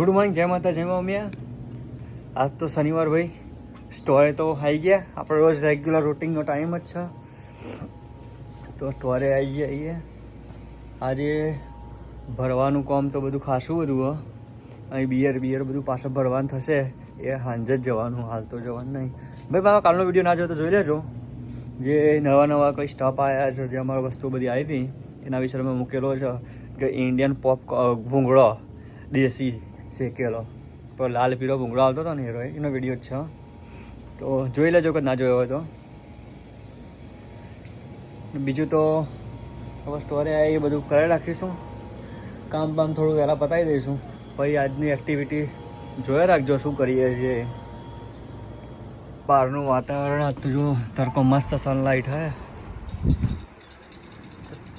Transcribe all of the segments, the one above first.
Good morning, જય માતા જય મમ્મીયા આજ તો શનિવાર ભાઈ. સ્ટોરે તો આવી ગયા. આપણે રોજ રેગ્યુલર રૂટિનનો ટાઈમ જ છે. તો સ્ટોરે આવી જઈએ આજે ભરવાનું કામ તો બધું ખાસું બધું અહીં બિયર બિયર બધું પાછળ ભરવાનું થશે. એ સાંજે જ જવાનું, હાલ તો જવાનું નહીં. ભાઈ, મારા કાલનો વીડિયો ના જોયો તો જોઈ લેજો. જે નવા નવા કોઈ સ્ટોપ આવ્યા છે, જે અમારી વસ્તુ બધી આવી હતી, એના વિશે મેં મૂકેલો છે. કે ઇન્ડિયન પોપ ભૂંગળો, દેશી શેકેલો તો લાલ પીળો ભૂંગળો આવતો હતો ને હીરો, એનો વીડિયો જ છે તો જોઈ લેજો કે ના જોયો હોય તો. બીજું તો હવે સ્ટોરે એ બધું કરી રાખીશું. કામ બામ થોડું વહેલા પતાવી દઈશું. પછી આજની એક્ટિવિટી જોયા રાખજો શું કરીએ છીએ. બહારનું વાતાવરણ આજ જો તડકો મસ્ત સનલાઇટ હે.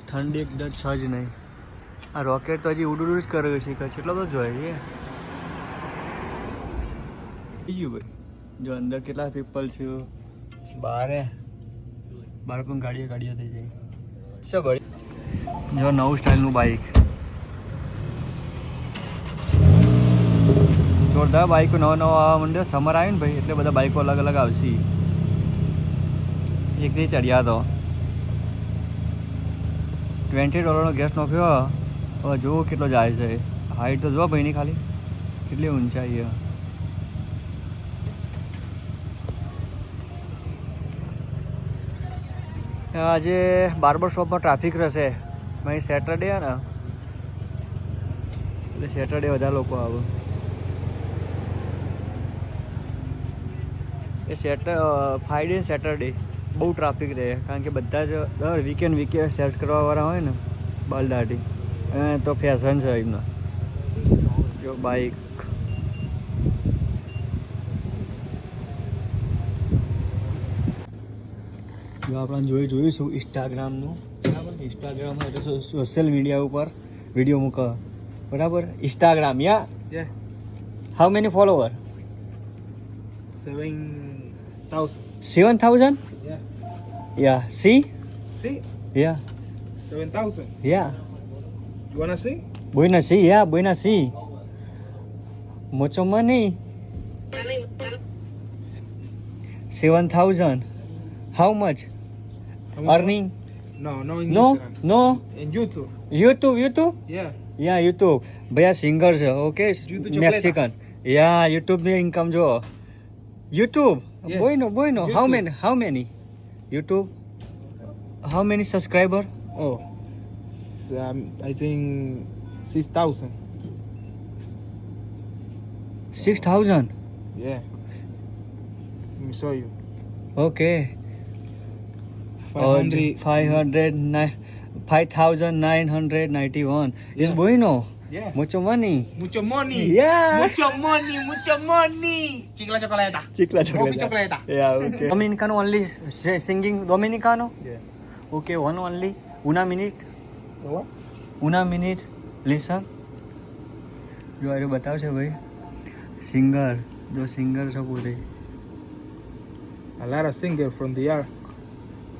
ઠંડી એકદમ છે જ નહીં. આ રોકેટ તો હજી ઉડું જ કર્યું છે, કેટલો બધો જોઈએ છે ગયું ભાઈ. જો અંદર કેટલા પીપલ છે? બારે. બહાર પણ ગાડીઓ ગાડીઓ થઈ જાય. છે ભાઈ? જો નવું સ્ટાઇલનું બાઇક જોરદાર બાઇકો નવા નવા આવવા માંડ્યો. સમર આવ્યું ને ભાઈ, એટલે બધા બાઇકો અલગ અલગ આવશે. એક દી ચડ્યા તો. ટ્વેન્ટી ડોલરનો ગેસ નોખ્યો. હવે જુઓ કેટલો જાય છે. હાઈટ તો જો ભાઈની ખાલી. કેટલી ઊંચાઈ છે. આજે બાર્બર શોપમાં ટ્રાફિક રહેશે. અહીં સેટરડે ને, એટલે સેટરડે વધારે લોકો આવે. એ સેટર ફ્રાઈડે સેટરડે બહુ ટ્રાફિક રહે, કારણ કે બધા જ દર વીકેન્ડ વીકેન્ડ સેટ કરવાવાળા હોય ને બાલદાટી તો ફેશન છે એમના. જો બાઈક જો આપણે જોઈ જોઈશું ઇન્સ્ટાગ્રામનું બરાબર ઇન્સ્ટાગ્રામ એટલે સોશિયલ મીડિયા ઉપર વીડિયો મૂક બરાબર Instagram yeah how many follower seven thousand. Seven thousand. Yeah see See, yeah seven thousand. યા wanna see? Buena sí, yeah, buena sí. Mucho money. Seven thousand. How much? How much? Earning? No, no in No, Instagram. no. In YouTube. YouTube, YouTube? Yeah. Yeah, YouTube. ભૈયા singer છે okay YouTube ચોકલેટા. Mexican યા YouTube ની income જો YouTube Yeah. બોયનો બોયનો how YouTube. Many how many YouTube how many subscriber Oh, s- um, I think six thousand. Six thousand Yeah. Let me show you. Okay 5,991 yeah. is bueno. Yeah. Mucho money. Mucho money. Yeah. Mucho money, mucho money. Chicla chocolata. Chicla chocolata. Coffee chocolata. Yeah, okay. Dominicano only singing Dominicano? Yeah. Okay, one only. Una minute. What? Una minute. Listen. જો અરે બતાવશે ભાઈ singer જો singer છો પૂરી અલાર a singer from the year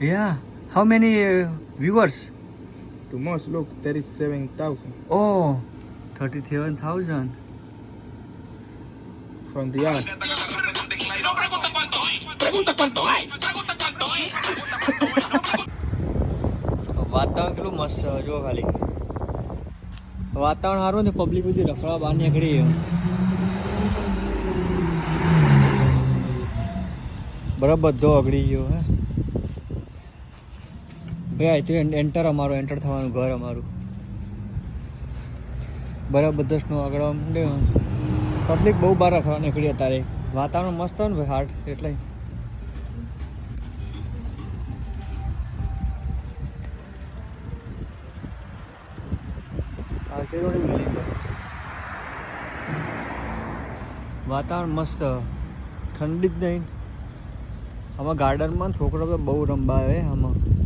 A How many uh, viewers? the Too much. Look, thousand O thirty seven thousand from the yard. વાતાવરણ કેટલું મસ્ત છે જો ખાલી વાતાવરણ સારું ને પબ્લિક બધી રખડવા બહાર નીકળી છે. બરાબર બધો અગડી ગયો હે ભાઈ અહીંથી એન્ટર અમારું એન્ટર થવાનું ઘર અમારું. બરાબર દસનું સ્નો આગળ માંડ્યો પબ્લિક બહુ બહાર રખડવા નીકળી અત્યારે વાતાવરણ મસ્ત હોય ને ભાઈ હાર્ટ એટલે. વાતાવરણ મસ્ત. ઠંડી જ નહીં. આમાં ગાર્ડનમાં છોકરો તો બહુ રમવા આવે, આમાં.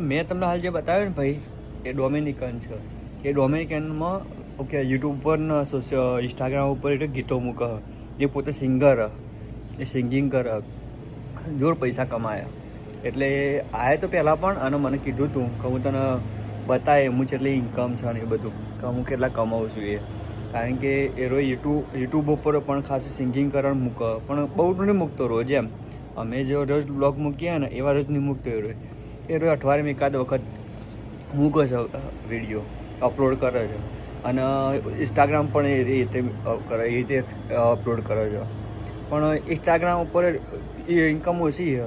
પણ મેં તમને હાલ જે બતાવ્યું ને ભાઈ, એ ડોમિનિકન છે. એ ડોમિનિકનમાં ઓકે યુટ્યુબ પર ને ઇન્સ્ટાગ્રામ ઉપર એટલે ગીતો મૂકે એ પોતે સિંગર એ સિંગિંગ કરે જોર પૈસા કમાયા. એટલે આએ તો પહેલાં પણ અને મને કીધું હતું કે હું તને બતાવે હું જેટલી ઇન્કમ છે ને એ બધું, કે હું કેટલા કમાવું છું એ. કારણ કે એ રોજ યુટ્યુબ યુટ્યુબ ઉપર પણ ખાસ સિંગિંગ કરણ મૂકે પણ બહુ નહીં મૂકતો રોજ એમ. અમે જો રોજ બ્લોગ મૂકીએ ને એવા રોજ નહીં મૂકતો એ રોજ. એ રોજ અઠવાડિયામાં એકાદ વખત મૂકે છે વીડિયો અપલોડ કરે છે. અને ઇન્સ્ટાગ્રામ પણ એ રીતે કરે, એ રીતે અપલોડ કરે છે. પણ ઇન્સ્ટાગ્રામ ઉપર એ ઇન્કમ ઓછી છે.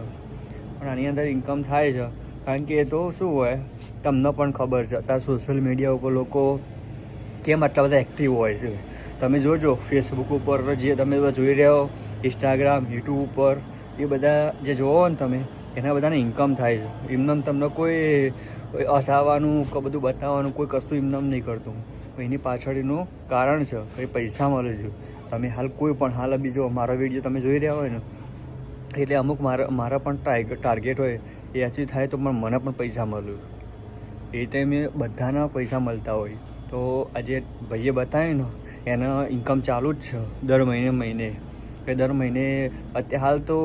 પણ આની અંદર ઇન્કમ થાય છે. કારણ કે એ તો શું હોય, તમને પણ ખબર છે, અત્યારે સોશિયલ મીડિયા ઉપર લોકો કેમ આટલા બધા એક્ટિવ હોય છે. તમે જોજો ફેસબુક ઉપર જે તમે જોઈ રહ્યા હો ઇન્સ્ટાગ્રામ યુટ્યુબ ઉપર, એ બધા જે જોવો ને તમે એના બધાને ઇન્કમ થાય છે. એમને તમને કોઈ અસાવાનું કે બધું બતાવવાનું, કોઈ કશું એમને નહીં કરતું. એની પાછળનું કારણ છે કે પૈસા મળે છે. તમે હાલ કોઈ પણ, હાલ બીજો મારો વીડિયો તમે જોઈ રહ્યા હોય ને, એટલે અમુક મારા મારા પણ ટાર્ગેટ હોય, એ અચીવ થાય તો પણ મને પણ પૈસા મળ્યું એ રીતે મેં બધાના પૈસા મળતા હોય. તો આજે ભાઈએ બતાવ્યું ને, એના ઇન્કમ ચાલુ જ છે દર મહિને મહિને. કે દર મહિને અત્યારે હાલ તો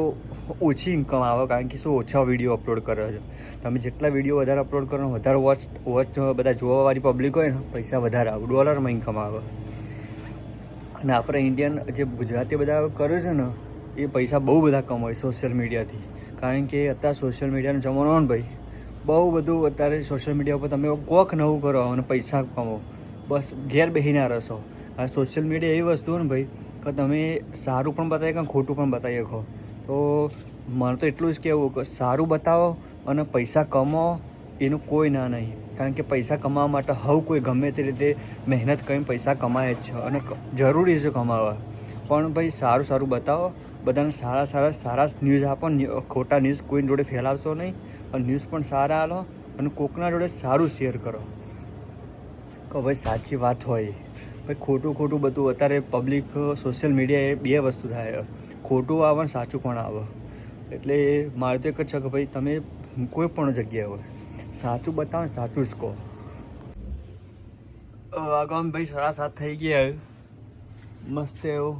ઓછી ઇન્કમ આવે કારણ કે શું, ઓછા વીડિયો અપલોડ કરે છે. તમે જેટલા વીડિયો વધારે અપલોડ કરો વધારે વોચ વોચ બધા જોવાવાળી પબ્લિક હોય ને, પૈસા વધારે આવે ડોલરમાં ઇન્કમ આવે. અને આપણે ઇન્ડિયન જે ગુજરાતી બધા કરે છે ને, એ પૈસા બહુ બધા કમાય સોશિયલ મીડિયાથી કારણ કે અત્યારે સોશિયલ મીડિયાનો જમાનો ને ભાઈ, બહુ બધું અત્યારે સોશિયલ મીડિયા ઉપર તમે કોક નવું કરો અને પૈસા કમાવો. બસ ઘેર બેસીને રસો આ સોશિયલ મીડિયા એવી વસ્તુ ને ભાઈ, કે તમે સારું પણ બતાવી કે ખોટું પણ બતાવી શકો. તો મને તો એટલું જ કહેવું કે સારું બતાવો અને પૈસા કમાવો, એનું કોઈ ના નહીં. કારણ કે પૈસા કમાવા માટે હવ કોઈ ગમે તે રીતે મહેનત કરીને પૈસા કમાય જ છે અને જરૂરી છે કમાવા. પણ ભાઈ સારું સારું બતાવો, બધાને સારા સારા સારા ન્યૂઝ આપો ખોટા ન્યૂઝ કોઈ જોડે ફેલાવશો નહીં અને ન્યૂઝ પણ સારા આલો અને કોકના જોડે સારું શેર કરો. કે ભાઈ સાચી વાત હોય. ભાઈ ખોટું ખોટું બધું, અત્યારે પબ્લિક સોશિયલ મીડિયા એ બે વસ્તુ થાય. ખોટું આવે ને સાચું પણ આવે. એટલે મારે તો એક જ છે કે ભાઈ તમે કોઈ પણ જગ્યાએ હોય, સાચું બતાવો સાચું જ કહો. આગામ ભાઈ સાડા સાત થઈ ગયા મસ્ત એવો.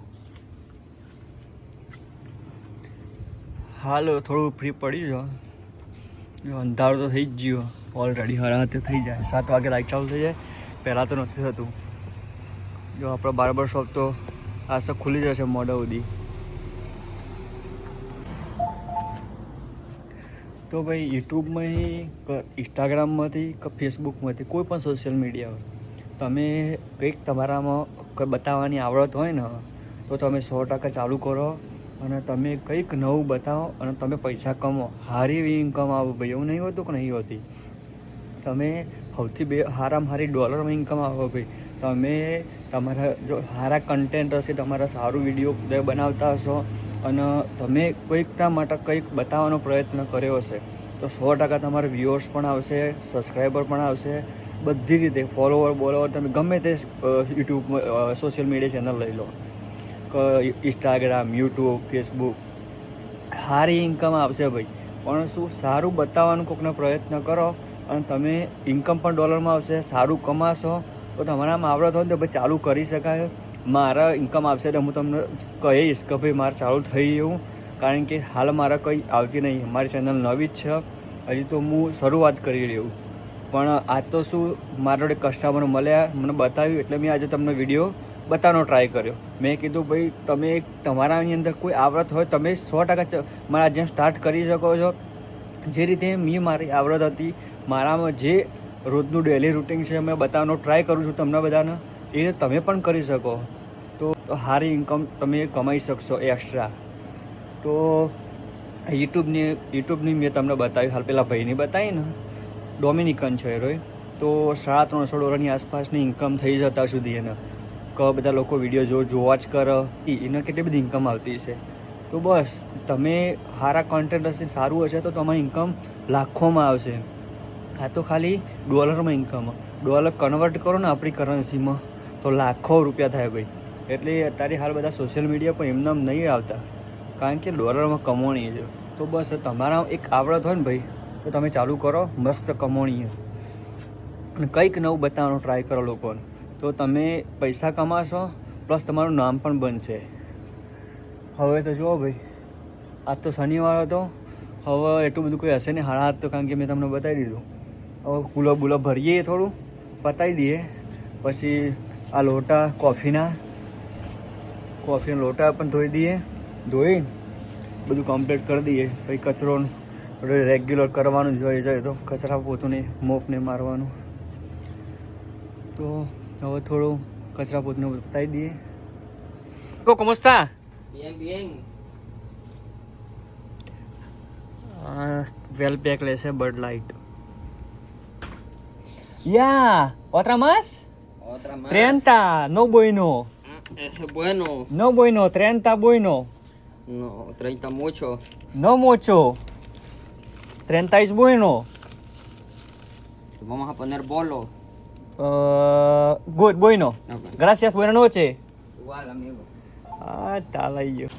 હાલ, થોડું ફ્રી પડી છે અંધારું તો થઈ જ ગયો. ઓલરેડી હરાતે થઈ જાય. સાત વાગે લાઈટ ચાલુ થઈ જાય. પહેલાં તો નથી થતું. જો આપણો બાર્બર શોપ તો આજ તો ખુલી જશે મોડા સુધી. તો ભાઈ યુટ્યુબમાંથી ઇન્સ્ટાગ્રામમાંથી કે ફેસબુકમાંથી કોઈ પણ સોશિયલ મીડિયા તમે કંઈક તમારામાં કંઈ બતાવવાની આવડત હોય ને, તો તમે સો ટકા ચાલુ કરો અને તમે કંઈક નવું બતાવો અને તમે પૈસા કમો સારી એવી ઇન્કમ આવો ભાઈ, એવું નહીં હોતું કે નહીં હોતી. તમે સૌથી બે સારામાં સારી ડોલરમાં ઇન્કમ આવો ભાઈ. તમે તમારા જો સારા કન્ટેન્ટ હશે, તમારા સારું વીડિયો બનાવતા હશો અને તમે કોઈકના માટે કંઈક બતાવવાનો પ્રયત્ન કર્યો હશે, તો સો ટકા તમારે વ્યુઅર્સ પણ આવશે સબસ્ક્રાઈબર પણ આવશે. બધી રીતે ફોલોવર બોલોવર તમે ગમે તે યુટ્યુબ સોશિયલ મીડિયા ચેનલ લઈ લો. ઇન્સ્ટાગ્રામ યુટ્યુબ ફેસબુક સારી ઇન્કમ આવશે ભાઈ. પણ શું સારું બતાવવાનું કોઈકનો પ્રયત્ન કરો અને તમે ઇન્કમ પણ ડોલરમાં આવશે, સારું કમાશો, તો તમારામાં આવડત હોય તો ભાઈ ચાલુ કરી શકાય. મારા ઇન્કમ આવશે તો હું તમને કહીશ કે ભાઈ મારે ચાલુ થઈ ગયું. કારણ કે હાલ મારા કંઈ આવતી નહીં. મારી ચેનલ નવી જ છે. હજી તો હું શરૂઆત કરી રહ્યું પણ આ તો શું મારા જોડે કસ્ટમર મળ્યા, મને બતાવ્યું એટલે મેં આજે તમને વીડિયો બતાવવાનો ટ્રાય કર્યો. મેં કીધું, ભાઈ, તમે તમારાની અંદર કોઈ આવડત હોય, તમે સો ટકા મારા જેમ સ્ટાર્ટ કરી શકો છો. જે રીતે મેં મારી આવડત હતી, મારામાં જે રોજનું ડેલી રૂટિન છે, મેં બતાવવાનો ટ્રાય કરું છું તમને બધાને. એ તમે પણ કરી શકો. તો સારી ઇન્કમ તમે કમાઈ શકશો એક્સ્ટ્રા તો યુટ્યુબની યુટ્યુબની મેં તમને બતાવી હાલ પેલા ભાઈની બતાવી ને. ડોમિનિકન છે રોય. તો સાડા ત્રણસો ડોલરની આસપાસની ઇન્કમ થઈ જતા સુધી એને. કે બધા લોકો વીડિયો જો, જોવા જ કર. એને કેટલી બધી ઇન્કમ આવતી છે તો બસ, તમે સારા કોન્ટેન્ટ હશે, સારું હશે, તો તમારી ઇન્કમ લાખોમાં આવશે. આ તો ખાલી ડોલરમાં ઇન્કમ ડોલર કન્વર્ટ કરો ને આપણી કરન્સીમાં તો લાખો રૂપિયા થાય ભાઈ. એટલે અત્યારે હાલ બધા સોશિયલ મીડિયા પર એમને નહીં આવતા. કારણ કે ડોલરમાં કમાણી છે. તો બસ તમારા એક આવડત હોય ને ભાઈ, તો તમે ચાલુ કરો, મસ્ત કમાણી અને કંઈક નવું બતાવવાનો ટ્રાય કરો લોકોને. તો તમે પૈસા કમાશો પ્લસ તમારું નામ પણ બનશે. હવે તો જુઓ ભાઈ, આજ તો શનિવાર હતો. હવે એટલું બધું કોઈ હશે નહીં. હાડા તો કારણ કે મેં તમને બતાવી દીધું. હવે કુલબ ગુલાબ ભરીએ થોડું પતાવી દઈએ. પછી આ લોટા, કોફીના કોફીના લોટા પણ ધોઈ દઈએ. ધોઈ બધું કમ્પ્લીટ કરી દઈએ. પછી કચરો રેગ્યુલર કરવાનું જ હોય જાય તો કચરા પોતું નહીં મોફને મારવાનું. તો હવે થોડું કચરા પોતને બતાવી દઈએ. કો ¿Cómo está? Bien, bien. Well pack લેશે બર્ડ લાઇટ યા otra más Otra más. 30 no bueno Ese es bueno. no bueno 30 bueno No, 30 mucho. no mucho 30 es bueno Le Vamos a poner bolo. Uh, good bueno Ok. gracias buenas noches Igual, amigo. હા ચાલ આવી ગયો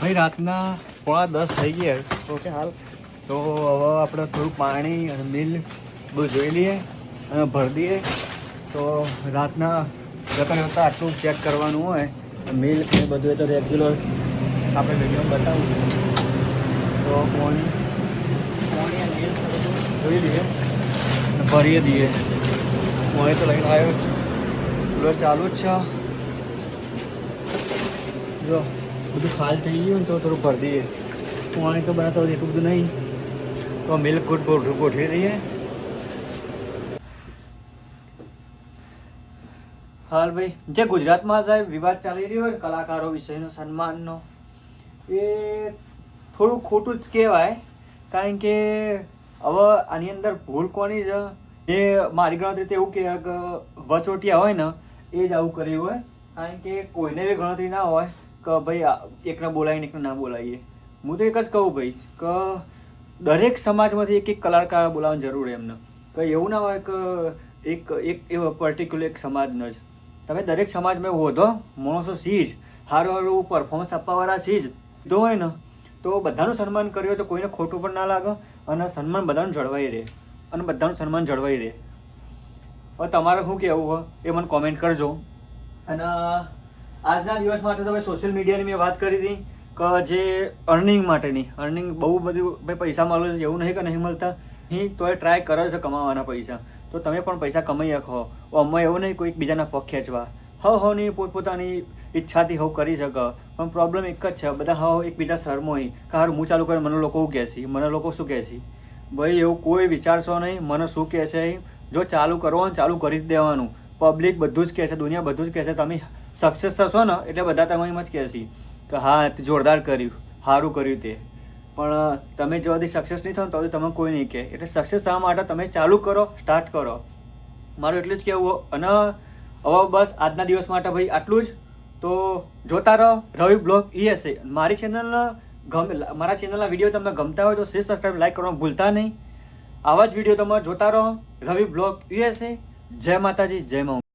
ભાઈ રાતના પોણા દસ થઈ ગયા ઓકે હાલ તો હવે આપણે થોડું પાણી અને મિલ બધું જોઈ લઈએ અને ભરી દઈએ તો રાતના જતા જતા આટલું ચેક કરવાનું હોય મિલ્ક ને બધું એ તો રેગ્યુલર આપણે વીડિયો બતાવું છું. તો પોણી પોણી અને મિલ્ક બધું? જોઈ લઈએ. અને ભરીએ દઈએ. પોણી તો લઈને આવ્યો જ કુલર ચાલુ જ છે. જો, બધું ખાલ થઈ ગયું ને તો થોડું ભરી દઈએ. પોણી તો બનાવતા એટલું બધું નહીં. તો મિલ્ક ગુડ ગોઠવી દઈએ. હાલ ભાઈ, જે ગુજરાતમાં જે વિવાદ ચાલી રહ્યો હોય કલાકારો વિષયનો સન્માનનો, એ થોડું ખોટું જ કહેવાય. કારણ કે હવે આની અંદર ભૂલ કોની છે? એ મારી ગણતરી એવું કે વચોટિયા હોય ને, એ જ આવું કર્યું હોય. કારણ કે કોઈને બી ગણતરી ના હોય કે ભાઈ એકને બોલાવીને એકને ના બોલાવીએ. હું તો એક જ કહું ભાઈ કે દરેક સમાજમાંથી એક એક કલાકાર બોલાવવાની જરૂર એમને. કે એવું ના હોય કે એક એક એવો પર્ટિક્યુલર એક સમાજનો જ. તમે દરેક સમાજમાં હોધો માણસો સી જ સારું સારું પરફોર્મન્સ આપવાવાળા સી જ તો હોય ને, તો બધાનું સન્માન કર્યું તો કોઈને ખોટું પણ ના લાગે અને સન્માન બધાનું જળવાઈ રહે અને બધાનું સન્માન જળવાઈ રહે. હવે તમારે શું કહેવું હોય એ મને કોમેન્ટ કરજો. અને આજના દિવસ માટે તો સોશિયલ મીડિયાની મેં વાત કરી હતી કે જે અર્નિંગ માટેની અર્નિંગ બહુ બધું ભાઈ પૈસા મળે છે એવું નહીં કે નહીં મળતા. નહીં તોય ટ્રાય કરે છે કમાવાના પૈસા. તો તમે પણ પૈસા કમાઈ શકો અમે એવું નહીં કોઈ બીજાના પગ ખેંચવા. હવ હવની પોતપોતાની ઈચ્છાથી હવ કરી શકે. પણ પ્રોબ્લેમ એક જ છે, બધા હવ એકબીજા શરમોય કે હારું, હું ચાલુ કરે, મને લોકો શું કહેશે મને લોકો શું કહેશે ભાઈ, એવું કોઈ વિચારશો નહીં, મને શું કહે છે? જો ચાલુ કરવાનું ચાલુ કરી જ દેવાનું. પબ્લિક બધું જ કહે છે, દુનિયા બધું જ કહે છે. તમે સક્સેસ થશો ને, એટલે બધા તમે એમ જ કહેશે કે હા, જોરદાર કર્યું. સારું કર્યું તે. પણ તમે જો સુધી સક્સેસ નહીં થાવ તો તમે કોઈ નહીં કહે. એટલે સક્સેસ થવા માટે તમે ચાલુ કરો સ્ટાર્ટ કરો. મારું એટલું જ કહેવું. અને, હવે બસ આજના દિવસ માટે ભાઈ આટલું જ. તો જોતા રહો. રવિ બ્લોગ ઈ હશે. મારી ચેનલ ગમે, મારા ચેનલના વીડિયો તમને ગમતા હોય તો શેર સબસ્ક્રાઈબ લાઈક કરવાનું ભૂલતા નહીં. આવા જ વીડિયો તમે જોતા રહો. રવિ બ્લોગ ઈ હશે. જય માતાજી, જય મા